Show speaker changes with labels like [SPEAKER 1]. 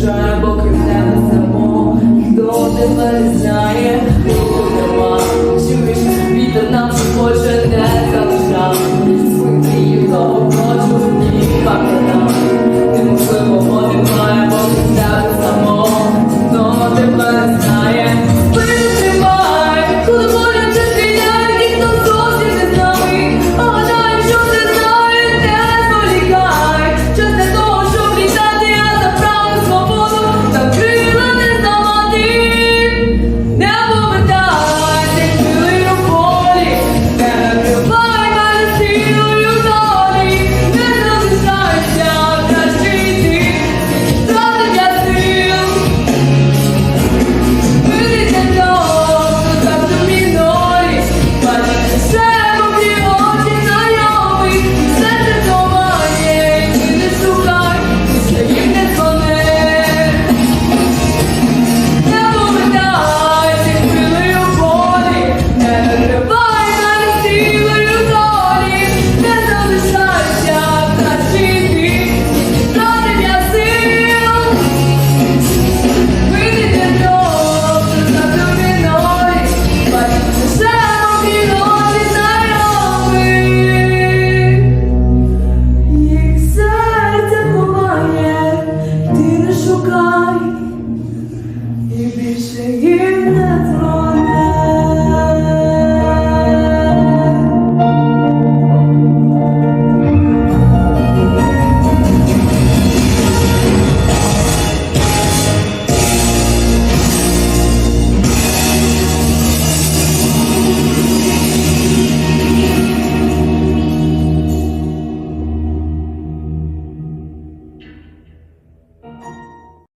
[SPEAKER 1] коли боки не вистачає, бо тебе само, тебе не знає,